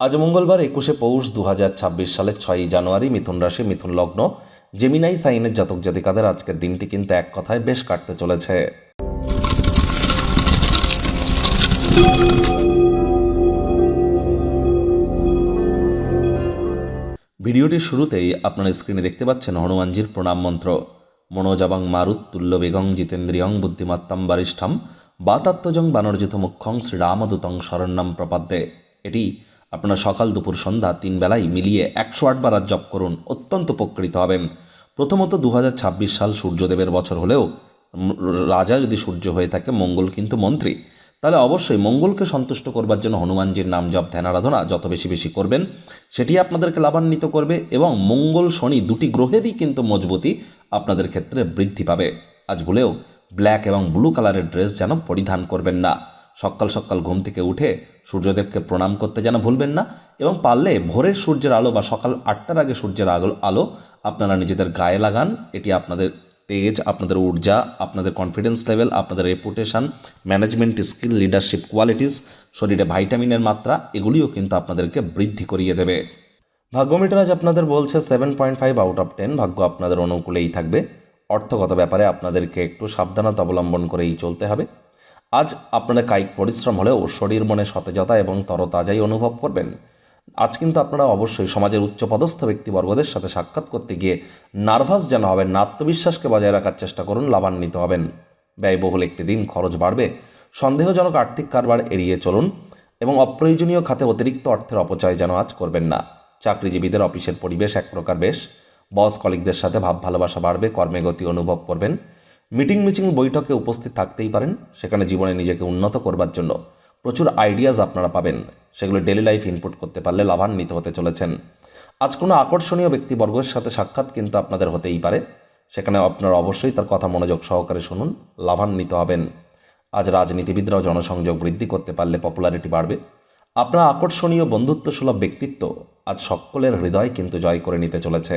আজ মঙ্গলবার একুশে পৌষ দু হাজার ছাব্বিশ সালের ছয়ই জানুয়ারি মিথুন রাশি, মিথুন লগ্ন জেমিনাই সাইনের জাতক জাতিকাদের আজকের দিনটি কিন্তু এক কথায় বেশ কাটতে চলেছে। ভিডিওটির শুরুতেই আপনারা স্ক্রিনে দেখতে পাচ্ছেন হনুমানজির প্রণাম মন্ত্র। মনোজাবাং মারুত তুল্য বেগং জিতেন্দ্রিয়ং বুদ্ধিমত্তাম বারিষ্ঠাম বাতাত্মজং বানর্জিত মুখ্যং শ্রীরামদূতং শরণ্যম প্রপাদ্যে। এটি আপনারা সকাল দুপুর সন্ধ্যা তিন বেলায় মিলিয়ে একশো আটবার আজ জপ করুন, অত্যন্ত উপকৃত হবেন। প্রথমত দু হাজার ছাব্বিশ সাল সূর্যদেবের বছর হলেও রাজা যদি সূর্য হয়ে থাকে, মঙ্গল কিন্তু মন্ত্রী। তাহলে অবশ্যই মঙ্গলকে সন্তুষ্ট করবার জন্য হনুমানজির নাম জপ, ধ্যান, আরাধনা যত বেশি বেশি করবেন, সেটি আপনাদেরকে লাভান্বিত করবে এবং মঙ্গল শনি দুটি গ্রহেরই কিন্তু মজবুতি আপনাদের ক্ষেত্রে বৃদ্ধি পাবে। আজ ভুলেও ব্ল্যাক এবং ব্লু কালারের ড্রেস যেন পরিধান করবেন না। সকাল সকাল ঘুম থেকে উঠে সূর্যদেবকে প্রণাম করতে যেন ভুলবেন না এবং পারলে ভোরের সূর্যের আলো বা সকাল আটটার আগে সূর্যের আলো আলো আপনারা নিজেদের গায়ে লাগান। এটি আপনাদের তেজ, আপনাদের ঊর্জা, আপনাদের কনফিডেন্স লেভেল আপনাদের reputation management skill leadership qualities শরীরে ভাইটামিনের মাত্রা, এগুলিও কিন্তু আপনাদেরকে বৃদ্ধি করিয়ে দেবে। ভাগ্যমিটার আজ আপনাদের বলছে seven point five out of ten ভাগ্য আপনাদের অনুকূলেই থাকবে। অর্থগত ব্যাপারে আপনাদেরকে একটু সাবধানতা অবলম্বন করেই চলতে হবে। আজ আপনারা কায়িক পরিশ্রম হলেও শরীর, মনে সতেজতা এবং তরতাজাই অনুভব করবেন। আজ কিন্তু আপনারা অবশ্যই সমাজের উচ্চপদস্থ ব্যক্তিবর্গদের সাথে সাক্ষাৎ করতে গিয়ে নার্ভাস যেন হবেন আত্মবিশ্বাসকে বজায় রাখার চেষ্টা করুন, লাভান্বিত হবেন। ব্যয়বহুল একটি দিন, খরচ বাড়বে, সন্দেহজনক আর্থিক কারবার এড়িয়ে চলুন এবং অপ্রয়োজনীয় খাতে অতিরিক্ত অর্থের অপচয় যেন আজ করবেন না। চাকরিজীবীদের অফিসের পরিবেশ এক প্রকার বেশ, বস কলিকদের সাথে ভাব ভালোবাসা বাড়বে, কর্মে গতি অনুভব করবেন। মিটিং মিটিং বৈঠকে উপস্থিত থাকতেই পারেন, সেখানে জীবনে নিজেকে উন্নত করবার জন্য প্রচুর আইডিয়াজ আপনারা পাবেন। সেগুলো ডেলি লাইফ ইনপুট করতে পারলে লাভান্বিত হতে চলেছেন। আজ কোনো আকর্ষণীয় ব্যক্তিবর্গের সাথে সাক্ষাৎ কিন্তু আপনাদের হতেই পারে। সেখানে আপনারা অবশ্যই তার কথা মনোযোগ সহকারে শুনুন, লাভান্বিত হবেন। আজ রাজনীতিবিদরাও জনসংযোগ বৃদ্ধি করতে পারলে পপুলারিটি বাড়বে। আপনার আকর্ষণীয় বন্ধুত্বসুলভ ব্যক্তিত্ব আজ সকলের হৃদয় কিন্তু জয় করে নিতে চলেছে।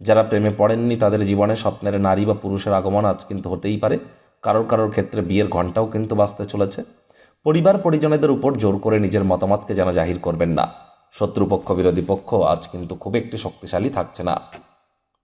যারা প্রেমে পড়েননি, তাদের জীবনে স্বপ্নের নারী বা পুরুষের আগমন আজ কিন্তু হতেই পারে। কারোর কারোর ক্ষেত্রে বিয়ের ঘণ্টাও কিন্তু বাঁচতে চলেছে। পরিবার পরিজনেদের উপর জোর করে নিজের মতামতকে যেন জাহির করবেন না। শত্রুপক্ষ, বিরোধী পক্ষ আজ কিন্তু খুব একটি শক্তিশালী থাকছে না।